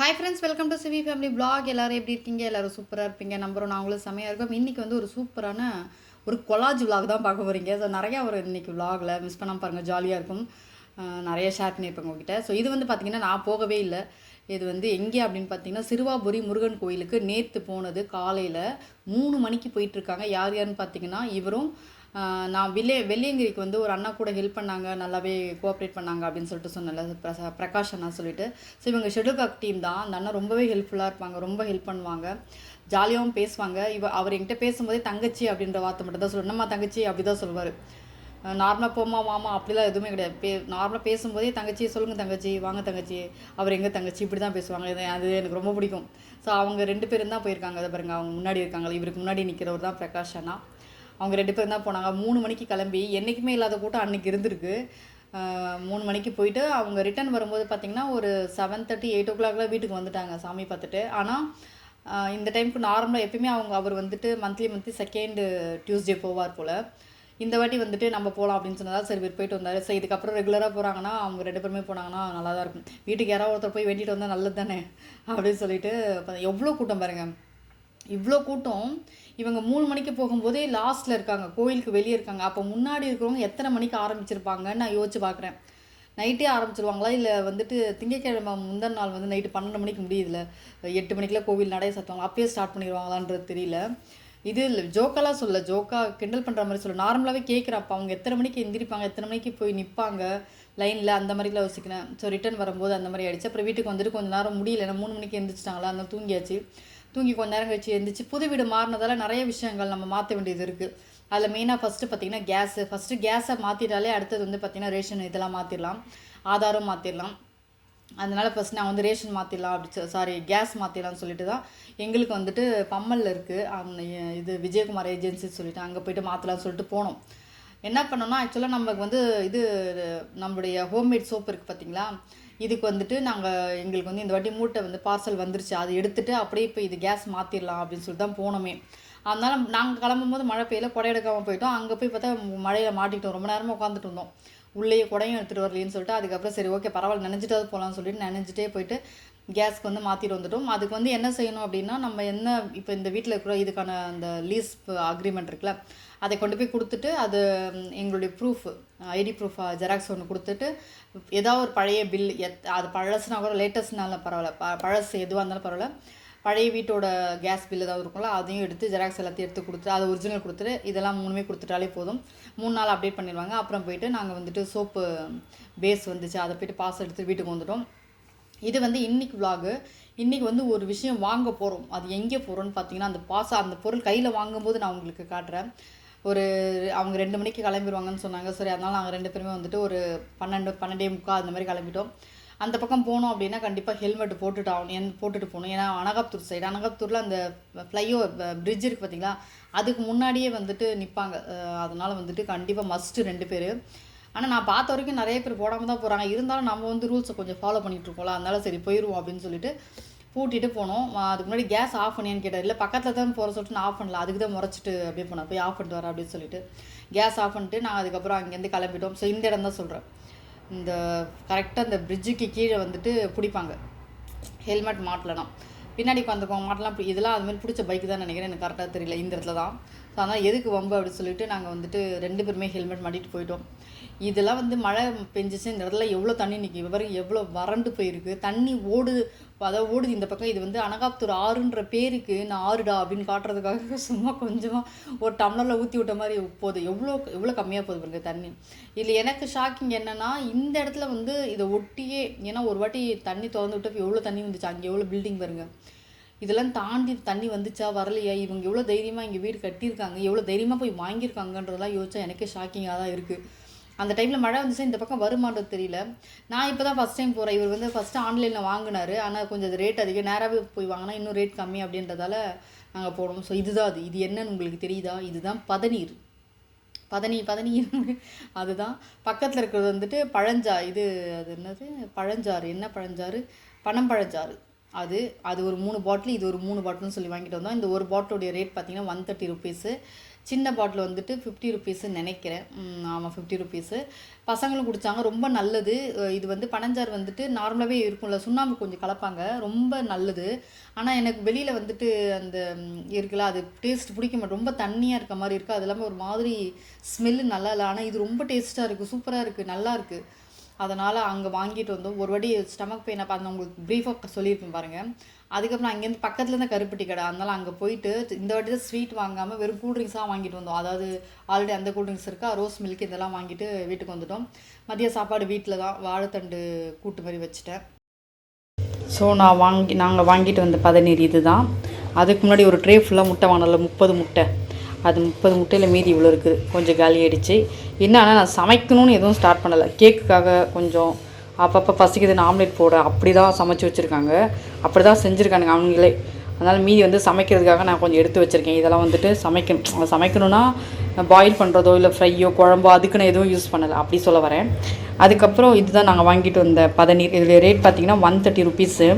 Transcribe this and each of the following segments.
Hi friends welcome to CV family vlog எல்லோரும் எப்படி இருக்கீங்க? எல்லோரும் சூப்பராக இருப்பீங்க. நம்புறோம் நாங்களும் செமையாக இருக்கும். இன்றைக்கி வந்து ஒரு சூப்பரான ஒரு கொலாஜ் vlog தான் பார்க்க போகிறீங்க ஸோ நிறையா ஒரு இன்னைக்கு விலாகில் மிஸ் பண்ணாமல் பாருங்கள் ஜாலியாக இருக்கும். நிறைய ஷேர் பண்ணியிருப்பேன் உங்ககிட்ட. ஸோ இது வந்து பார்த்திங்கன்னா நான் போகவே இல்லை. இது வந்து எங்கே அப்படின்னு பார்த்தீங்கன்னா சிறுவாபுரி முருகன் கோயிலுக்கு நேற்று போனது காலையில் மூணு மணிக்கு போயிட்டுருக்காங்க யார் யாருன்னு பார்த்தீங்கன்னா இவரும் நான் வில்லே வெள்ளியங்கிரிக்கு வந்து ஒரு அண்ணா கூட ஹெல்ப் பண்ணாங்க நல்லாவே கோஆப்ரேட் பண்ணாங்க அப்படின்னு சொல்லிட்டு சொன்னல பிரசா பிரகாஷ் அண்ணா சொல்லிட்டு. ஸோ இவங்க ஷெட்யூல் காக் டீம் தான். அந்த அண்ணா ரொம்பவே ஹெல்ப்ஃபுல்லாக இருப்பாங்க ரொம்ப ஹெல்ப் பண்ணுவாங்க. ஜாலியாகவும் பேசுவாங்க. இவ அவர் என்கிட்ட பேசும்போதே தங்கச்சி அப்படின்ற வார்த்தை மட்டும் தான் சொல்லுவோம் நம்ம தங்கச்சி? அப்படி தான் சொல்லுவார். நார்மலாக போமா வாமா அப்படிலாம் எதுவுமே கிடையாது. பே நார்மலாக பேசும்போதே தங்கச்சி சொல்லுங்கள் தங்கச்சி வாங்க தங்கச்சி. அவர் எங்கள் தங்கச்சி? இப்படி தான் பேசுவாங்க. இது அது எனக்கு ரொம்ப பிடிக்கும். ஸோ அவங்க ரெண்டு பேரும் தான் போயிருக்காங்க. அதை பாருங்க அவங்க முன்னாடி இருக்காங்க இவருக்கு முன்னாடி நிற்கிறவர் தான் பிரகாஷ் அண்ணா. அவங்க ரெண்டு பேரும் தான் போனாங்க. மூணு மணிக்கு கிளம்பி என்றைக்குமே இல்லாத கூட்டம் அன்றைக்கி இருந்திருக்கு. மூணு மணிக்கு போயிட்டு அவங்க ரிட்டர்ன் வரும்போது பார்த்திங்கன்னா ஒரு செவன் தேர்ட்டி எயிட் ஓ கிளாக்லாம் வீட்டுக்கு வந்துட்டாங்க சாமி பார்த்துட்டு. ஆனால் இந்த டைமுக்கு நார்மலாக எப்பயுமே அவங்க அவர் வந்துட்டு மந்த்லி மந்த்லி செகண்டு டியூஸ்டே போவார் போல். இந்த வாட்டி வந்துட்டு நம்ம போகலாம் அப்படின்னு சொன்னதால் சரி இவர் போயிட்டு வந்தார். சரி இதுக்கப்புறம் ரெகுலராக போகிறாங்கன்னா அவங்க ரெண்டு பேருமே போனாங்கன்னா நல்லா தான் இருக்கும். வீட்டுக்கு யாராவது ஒருத்தர் போய் வேண்டிட்டு வந்தால் நல்லது தானே அப்படின்னு சொல்லிட்டு எவ்வளோ கூட்டம் பாருங்கள் இவ்வளோ கூட்டம். இவங்க மூணு மணிக்கு போகும்போதே லாஸ்ட்டில் இருக்காங்க கோயிலுக்கு வெளியே இருக்காங்க. அப்போ முன்னாடி இருக்கிறவங்க எத்தனை மணிக்கு ஆரம்பிச்சிருப்பாங்கன்னு நான் யோசிச்சு பார்க்குறேன். நைட்டே ஆரம்பிச்சிருவாங்களா? இல்லை வந்துட்டு திங்கட்கிழமை முந்தின நாள் வந்து நைட்டு பன்னெண்டு மணிக்கு முடியுதுல? எட்டு மணிக்கெலாம் கோவில் நடைய சத்துவாங்க அப்பயே ஸ்டார்ட் பண்ணிடுவாங்களான்றது தெரியல. இது இல்லை ஜோக்கெல்லாம் சொல்ல ஜோக்கா கிண்டல் பண்ணுற மாதிரி சொல்ல நார்மலாகவே கேட்குறப்ப அவங்க எத்தனை மணிக்கு எந்திரிப்பாங்க? எத்தனை மணிக்கு போய் நிற்பாங்க லைனில் அந்த மாதிரிலாம் யோசிக்கிறேன். ஸோ ரிட்டர்ன் வரும்போது அந்த மாதிரி ஆயிடுச்சு. அப்புறம் வீட்டுக்கு வந்துட்டு கொஞ்சம் நேரம் முடியல. ஏன்னா மூணு மணிக்கு எந்திரிச்சிட்டாங்களா? அந்த தூங்கியாச்சு. தூங்கி கொஞ்ச நேரம் கழிச்சு எந்திரிச்சு புது வீடு மாறினதால நிறைய விஷயங்கள் நம்ம மாற்ற வேண்டியது இருக்குது அதில் மெயினாக ஃபஸ்ட்டு பார்த்தீங்கன்னா கேஸு ஃபஸ்ட்டு கேஸை மாற்றிட்டாலே அடுத்தது வந்து பார்த்திங்கன்னா ரேஷன் இதெல்லாம் மாற்றிடலாம் ஆதாரம் மாற்றிடலாம் அதனால் ஃபஸ்ட் நான் வந்து ரேஷன் மாற்றிடலாம் அப்படி சாரி கேஸ் மாற்றிடலாம்னு சொல்லிட்டு தான் எங்களுக்கு வந்துட்டு பம்மலில் இருக்குது அந்த இது விஜயகுமார் ஏஜென்சி சொல்லிட்டு அங்கே போயிட்டு மாற்றலாம்னு சொல்லிட்டு போனோம். என்ன பண்ணோம்னா ஆக்சுவலாக நமக்கு வந்து இது நம்மளுடைய ஹோம்மேட் சோப் இருக்குது பார்த்தீங்களா இதுக்கு வந்துட்டு நாங்கள் எங்களுக்கு வந்து இந்த வாட்டி மூட்டை வந்து பார்சல் வந்துருச்சு. அதை எடுத்துகிட்டு அப்படியே இப்போ இது கேஸ் மாற்றிடலாம் அப்படின்னு சொல்லிட்டு தான் போனோமே. அதனால் நாங்கள் கிளம்பும்போது மழை பெய்யல குடை எடுக்காமல் போயிட்டோம். அங்கே போய் பார்த்தா மழையில் மாட்டிக்கிட்டோம். ரொம்ப நேரமாக உட்காந்துட்டு இருந்தோம். உள்ளேயே குடையும் எடுத்துகிட்டு வரலைன்னு சொல்லிட்டு அதுக்கப்புறம் சரி ஓகே பரவாயில்ல நினைஞ்சிட்டாவது போகலாம்னு சொல்லிட்டு நினைஞ்சிட்டே போயிட்டு கேஸ்க்கு வந்து மாற்றிட்டு வந்துட்டோம். அதுக்கு வந்து என்ன செய்யணும் அப்படின்னா நம்ம என்ன இப்போ இந்த வீட்டில் இருக்கிற இதுக்கான அந்த லீஸ் அக்ரிமெண்ட் இருக்குல்ல அதை கொண்டு போய் கொடுத்துட்டு அது எங்களுடைய ப்ரூஃப் ஐடி ப்ரூஃப் ஜெராக்ஸ் ஒன்று கொடுத்துட்டு ஏதாவது ஒரு பழைய பில் எத் அது பழசுனா கூட லேட்டஸ்ட்னாலும் பரவாயில்ல. ப பழசு எதுவாக இருந்தாலும் பரவாயில்ல. பழைய வீட்டோட கேஸ் பில் ஏதாவது இருக்கும்ல அதையும் எடுத்து ஜெராக்ஸ் எல்லாத்தையும் எடுத்து கொடுத்துட்டு அது ஒரிஜினல் கொடுத்துட்டு இதெல்லாம் மூணுமே கொடுத்துட்டாலே போதும். மூணு நாள் அப்டேட் பண்ணிடுவாங்க. அப்புறம் போயிட்டு நாங்கள் வந்துட்டு சோப்பு பேஸ் வந்துச்சு. அதை போய்ட்டு பாஸ் எடுத்து வீட்டுக்கு வந்துட்டோம். இது வந்து இன்னைக்கு vlog. இன்றைக்கி வந்து ஒரு விஷயம் வாங்க போகிறோம் அது எங்கே போகிறோம்னு பார்த்தீங்கன்னா அந்த பாசா அந்த பொருள் கையில் வாங்கும்போது நான் உங்களுக்கு காட்டுறேன். ஒரு அவங்க ரெண்டு மணிக்கு கிளம்பிடுவாங்கன்னு சொன்னாங்க. சரி அதனால் நாங்கள் ரெண்டு பேருமே வந்துட்டு ஒரு பன்னெண்டு பன்னெண்டே முக்கால் அந்த மாதிரி கிளம்பிட்டோம். அந்த பக்கம் போனோம் அப்படின்னா கண்டிப்பாக ஹெல்மெட் போட்டுட்டு ஆகணும் என் போட்டுட்டு போகணும் ஏன்னா அனகாப்தூர் சைடு அனகாப்தூரில் அந்த ஃப்ளைஓவர் பிரிட்ஜ் இருக்குது பார்த்தீங்களா அதுக்கு முன்னாடியே வந்துட்டு நிற்பாங்க அதனால் வந்துட்டு கண்டிப்பாக மஸ்ட்டு ரெண்டு பேர். ஆனால் நான் பார்த்த வரைக்கும் நிறைய பேர் போடாமல் தான் போகிறாங்க இருந்தாலும் நம்ம வந்து ரூல்ஸை கொஞ்சம் ஃபாலோ பண்ணிட்டு இருக்கோம்ல. அதனால சரி போயிடுவோம் அப்படின்னு சொல்லிட்டு பூட்டிட்டு போனோம். அதுக்கு முன்னாடி கேஸ் ஆஃப் பண்ணியான்னு கேட்டார். இல்லை பக்கத்தில் தான் போகிற சொல்லிட்டு நான் ஆஃப் பண்ணல. அதுக்கு தான் முறைச்சிட்டு அப்படியே போனேன். போய் ஆஃப் பண்ணிட்டு வரேன் அப்படின்னு சொல்லிட்டு கேஸ் ஆஃப் பண்ணிட்டு நான் அதுக்கப்புறம் அங்கேருந்து கிளம்பிட்டோம். ஸோ இந்த இடம் தான் சொல்கிறேன் இந்த கரெக்டாக இந்த பிரிட்ஜுக்கு கீழே வந்துட்டு பிடிப்பாங்க. ஹெல்மெட் மாட்டலனா பின்னாடி உட்காந்துக்கோங்க மாட்டலாம் இதெல்லாம் அதுமாதிரி பிடிச்ச பைக் தான் நினைக்கிறேன். எனக்கு கரெக்டாக தெரியல. இந்த இடத்துல தான் ஸோ அதனால் எதுக்கு வம்பு அப்படின்னு சொல்லிட்டு நாங்கள் வந்துட்டு ரெண்டு பேருமே ஹெல்மெட் மாட்டிட்டு போயிட்டோம். இதெல்லாம் வந்து மழை பெஞ்சிச்சு இந்த இடத்துல எவ்வளோ தண்ணி நிற்கி விவரம் எவ்வளோ வறண்டு போயிருக்கு? தண்ணி ஓடுது அதாவது ஓடுது இந்த பக்கம். இது வந்து அனகாப்தூர் ஆறுன்ற பேருக்கு நான் ஆறுடா அப்படின்னு காட்டுறதுக்காக சும்மா கொஞ்சமாக ஒரு டம்ளரில் ஊற்றி விட்ட மாதிரி போகுது. எவ்வளோ எவ்வளோ கம்மியாக போகுது பாருங்க தண்ணி. இதில் எனக்கு ஷாக்கிங் என்னன்னா இந்த இடத்துல வந்து இதை ஒட்டியே ஏன்னா ஒரு வாட்டி தண்ணி திறந்து விட்டப்போ எவ்வளோ தண்ணி வந்துச்சு? அங்கே எவ்வளோ பில்டிங் பாருங்கள் இதெல்லாம் தாண்டி தண்ணி வந்துச்சா வரலையா? இவங்க எவ்வளோ தைரியமாக இங்கே வீடு கட்டியிருக்காங்க எவ்வளோ தைரியமாக போய் வாங்கியிருக்காங்கன்றதெல்லாம் யோசிச்சா எனக்கே ஷாக்கிங்காக தான் இருக்குது அந்த டைமில் மழை வந்துச்சு இந்த பக்கம் வருமானது தெரியல. நான் இப்போ தான் ஃபஸ்ட் டைம் போகிறேன் இவர் வந்து ஃபஸ்ட்டு ஆன்லைனில் வாங்கினாரு. ஆனால் கொஞ்சம் அது ரேட் அதிகம். நேராகவே போய் வாங்கினா இன்னும் ரேட் கம்மி அப்படின்றதால நாங்கள் போனோம் ஸோ இதுதான் அது. இது என்னன்னு உங்களுக்கு தெரியுதா? இதுதான் பதநீர். பதனி பதனி அதுதான். பக்கத்தில் இருக்கிறது வந்துட்டு பழஞ்சா இது அது என்னது? பழஞ்சாறு. என்ன பழஞ்சாறு? பனம்பழஞ்சாறு. அது அது ஒரு மூணு பாட்டில் இது ஒரு மூணு பாட்டில்னு சொல்லி வாங்கிட்டு வந்தோம். இந்த ஒரு பாட்டிலுடைய ரேட் பார்த்தீங்கன்னா ஒன் தேர்ட்டி ருபீஸு சின்ன பாட்டில் வந்துட்டு ஃபிஃப்டி ருபீஸுன்னு நினைக்கிறேன். ஆமாம் ஃபிஃப்டி ருபீஸு பசங்களும் குடித்தாங்க ரொம்ப நல்லது. இது வந்து பனஞ்சார் வந்துட்டு நார்மலாகவே இருக்கும்ல. சுண்ணாம்பு கொஞ்சம் கலப்பாங்க. ரொம்ப நல்லது. ஆனால் எனக்கு வெளியில் வந்துட்டு அந்த இருக்குல்ல அது டேஸ்ட் பிடிக்க மாட்டேன் ரொம்ப தண்ணியாக இருக்க மாதிரி இருக்குது அது இல்லாமல் ஒரு மாதிரி ஸ்மெல்லு நல்லா இல்லை. ஆனால் இது ரொம்ப டேஸ்ட்டாக இருக்குது சூப்பராக இருக்குது நல்லா இருக்குது அதனால் அங்கே வாங்கிட்டு வந்தோம். ஒரு வாட்டி ஸ்டமக் பெயினை பார்த்து உங்களுக்கு ப்ரீஃபாக சொல்லியிருப்பேன் பாருங்கள் அதுக்கப்புறம் அங்கேருந்து பக்கத்தில் இருந்த கருப்பட்டி கடை. அதனால் அங்கே போயிட்டு இந்த வாட்டி தான் ஸ்வீட் வாங்காமல் வெறும் கூல்ட்ரிங்க்ஸாக வாங்கிட்டு வந்தோம். அதாவது ஆல்ரெடி அந்த கூல்ட்ரிங்க்ஸ் இருக்கா? ரோஸ் மில்க் இதெல்லாம் வாங்கிட்டு வீட்டுக்கு வந்துட்டோம். மதிய சாப்பாடு வீட்டில் தான் வாழைத்தண்டு கூட்டு மாதிரி வச்சுட்டேன். ஸோ நான் வாங்கி நாங்கள் வாங்கிட்டு வந்த பதநீர் இது தான் அதுக்கு முன்னாடி ஒரு ட்ரே ஃபுல்லாக முட்டை வாங்கினல முப்பது முட்டை. அது முப்பது முட்டையில் மீதி இவ்வளோ இருக்குது. கொஞ்சம் காலி ஆயிடுச்சு. என்னன்னா நான் சமைக்கணும்னு எதுவும் ஸ்டார்ட் பண்ணலை. கேக்குக்காக கொஞ்சம் அப்பப்போ பசிக்குதுன்னு ஆம்லேட் போட அப்படி தான் சமைச்சு வச்சுருக்காங்க. அப்படி தான் செஞ்சுருக்கானுங்க அவங்களே. அதனால் மீதி வந்து சமைக்கிறதுக்காக நான் கொஞ்சம் எடுத்து வச்சுருக்கேன். இதெல்லாம் வந்துட்டு சமைக்கணும். சமைக்கணுன்னா சமைக்கணும்னா பாயில் பண்ணுறதோ இல்லை ஃப்ரையோ குழம்போ அதுக்கு நான் எதுவும் யூஸ் பண்ணலை. அப்படி சொல்ல வரேன். அதுக்கப்புறம் இதுதான் நாங்கள் வாங்கிட்டு வந்த பதநீர். இதில் ரேட் பார்த்தீங்கன்னா ஒன் தேர்ட்டி ருபீஸு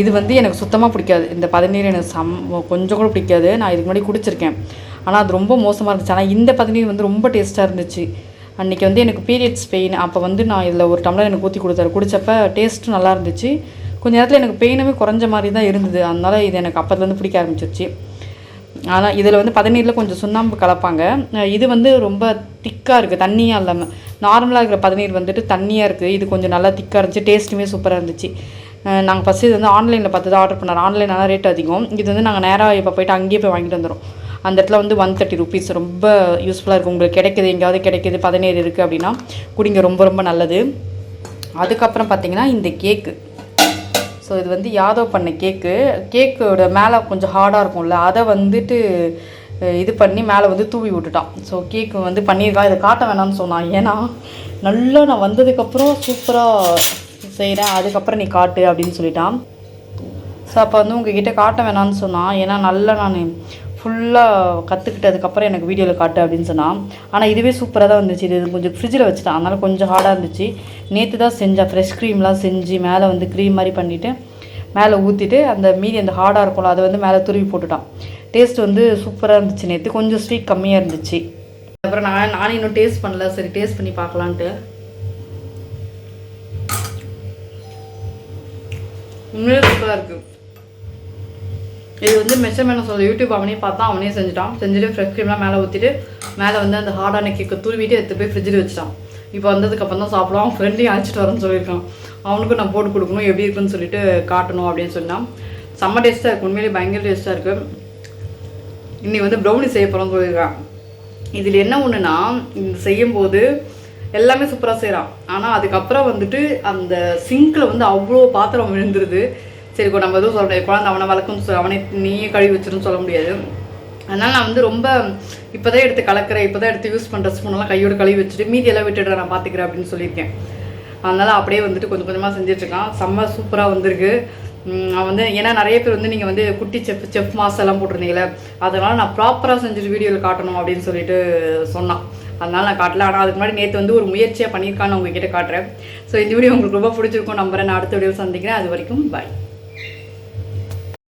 இது வந்து எனக்கு சுத்தமாக பிடிக்காது. இந்த பதநீர் எனக்கு சம் கொஞ்சம் கூட பிடிக்காது. நான் இதுக்கு முன்னாடி குடிச்சிருக்கேன். ஆனால் அது ரொம்ப மோசமாக இருந்துச்சு. ஆனால் இந்த பதநீர் வந்து ரொம்ப டேஸ்ட்டாக இருந்துச்சு. அன்றைக்கி வந்து எனக்கு பீரியட்ஸ் பெயின். அப்போ வந்து நான் இதில் ஒரு டம்ளர் எனக்கு ஊற்றி கொடுத்தாரு. குடித்தப்ப டேஸ்ட்டும் நல்லா இருந்துச்சு. கொஞ்ச நேரத்தில் எனக்கு பெயினுமே குறைஞ்ச மாதிரி தான் இருந்தது. அதனால் இது எனக்கு அப்போதுலேருந்து பிடிக்க ஆரம்பிச்சிருச்சு. ஆனால் இதில் வந்து பதநீரில் கொஞ்சம் சுண்ணாம்பு கலப்பாங்க. இது வந்து ரொம்ப திக்காக இருக்குது தண்ணியாக இல்லாமல் நார்மலாக இருக்கிற பதநீர் வந்துட்டு தண்ணியாக இருக்குது இது கொஞ்சம் நல்லா திக்காக இருந்துச்சு. டேஸ்ட்டுமே சூப்பராக இருந்துச்சு. நாங்கள் ஃபஸ்ட்டு இது வந்து ஆன்லைனில் பார்த்து தான் ஆர்டர் பண்ணோம் ஆன்லைனால ரேட் அதிகம். இது வந்து நாங்கள் நேராக இப்போ போயிட்டு அங்கேயே போய் வாங்கிட்டு வந்துடும் அந்த இடத்துல வந்து ஒன் தேர்ட்டி ருபீஸ் ரொம்ப யூஸ்ஃபுல்லாக இருக்குது உங்களுக்கு கிடைக்குது எங்கேயாவது கிடைக்குது பதினேழு இருக்குது அப்படின்னா குடிங்க ரொம்ப ரொம்ப நல்லது. அதுக்கப்புறம் பார்த்தீங்கன்னா இந்த கேக்கு ஸோ இது வந்து யாதவ் பண்ண கேக்கு கேக்கோட மேலே கொஞ்சம் ஹார்டாக இருக்கும்ல அதை வந்துட்டு இது பண்ணி மேலே வந்து தூவி விட்டுட்டான். ஸோ கேக்கு வந்து பண்ணியிருக்கான் இதை காட்ட வேணாம்னு சொன்னான். ஏன்னா நல்லா நான் வந்ததுக்கப்புறம் சூப்பராக செய்கிறேன் அதுக்கப்புறம் நீ காட்டு அப்படின்னு சொல்லிட்டான். ஸோ அப்போ வந்து உங்ககிட்ட காட்ட வேணாம்னு சொன்னான். ஏன்னா நல்லா நான் ஃபுல்லாக கற்றுக்கிட்டதுக்கப்புறம் எனக்கு வீடியோவில் காட்டு அப்படின்னு சொன்னான் ஆனால் இதுவே சூப்பராக தான் வந்துச்சு. இது கொஞ்சம் ஃப்ரிட்ஜில் வச்சுட்டான் அதனால் கொஞ்சம் ஹார்டாக இருந்துச்சு. நேற்று தான் செஞ்சேன். ஃப்ரெஷ் க்ரீம்லாம் செஞ்சு மேலே வந்து க்ரீம் மாதிரி பண்ணிவிட்டு மேலே ஊற்றிட்டு அந்த மீதி அந்த ஹார்டாக இருக்கும்ல அதை வந்து மேலே துருவி போட்டுட்டான். டேஸ்ட் வந்து சூப்பராக இருந்துச்சு நேற்று கொஞ்சம் ஸ்வீட் கம்மியாக இருந்துச்சு. அப்புறம் நான் நானும் இன்னும் டேஸ்ட் பண்ணல. சரி டேஸ்ட் பண்ணி பார்க்கலான்ட்டு. உண்மையிலே சூப்பராக இருக்குது இது வந்து மெஷர்மெண்ட் சொல்ல யூடியூப் அவனே பார்த்தா அவனே செஞ்சுட்டான். செஞ்சுட்டு ஃப்ரெஷ் க்ரீம்லாம் மேலே ஊற்றிட்டு மேலே வந்து அந்த ஹார்டான கேக்கை தூவிட்டு எடுத்து போய் ஃப்ரிட்ஜில் வச்சுட்டான். இப்போ வந்ததுக்கு அப்புறம் தான் சாப்பிடுவான். அவன் ஃப்ரெண்டையும் அழைச்சிட்டு வரேன்னு சொல்லியிருக்கான். அவனுக்கும் நான் போட்டு கொடுக்கணும் எப்படி இருக்குன்னு சொல்லிட்டு காட்டணும் அப்படின்னு சொன்னான். செம்ம டேஸ்ட்டாக இருக்கும் உண்மையிலே பயங்கர டேஸ்ட்டாக இருக்குது இன்னைக்கு வந்து ப்ரௌனி செய்ய போகிறோம்னு சொல்லியிருக்கான். இதில் என்ன ஒன்றுனா இது செய்யும்போது எல்லாமே சூப்பராக செய்கிறான் ஆனால் அதுக்கப்புறம் வந்துட்டு அந்த சிங்கில் வந்து அவ்வளோ பாத்திரம் விழுந்துருது. சரி இப்போ நம்ம எதுவும் சொல்ல முடியாது. குழந்தை அவனை வளர்க்கும் அவனை நீயே கழுவி வச்சிருன்னு சொல்ல முடியாது. அதனால் நான் வந்து ரொம்ப இப்போ தான் எடுத்து கலக்கிறேன் இப்போ தான் எடுத்து யூஸ் பண்ணுற ஸ்பூனெல்லாம் கையோடு கழுவி வச்சுட்டு மீதி எல்லாம் விட்டுடுறேன் நான் பார்த்துக்கிறேன் அப்படின்னு சொல்லியிருக்கேன். அதனால் அப்படியே வந்துட்டு கொஞ்சம் கொஞ்சமாக செஞ்சிட்ருக்கான் செம்ம சூப்பராக வந்திருக்கு. நான் அவன் வந்து ஏன்னா நிறைய பேர் வந்து நீங்கள் வந்து குட்டி செஃப் செஃப் மாஸ் எல்லாம் போட்டிருந்தீங்களே அதனால் நான் ப்ராப்பராக செஞ்சுட்டு வீடியோவில் காட்டணும் அப்படின்னு சொல்லிட்டு சொன்னான். அதனால் நான் காட்டல. ஆனால் அதுக்கு முன்னாடி நேற்று வந்து ஒரு முயற்சியாக பண்ணியிருக்கான்னு உங்ககிட்ட காட்டுறேன். ஸோ இந்த வீடியோ உங்களுக்கு ரொம்ப பிடிச்சிருக்கும் நம்புறேன். நான் அடுத்த வீடியோவில் சந்திக்கிறேன். அது வரைக்கும் பாய்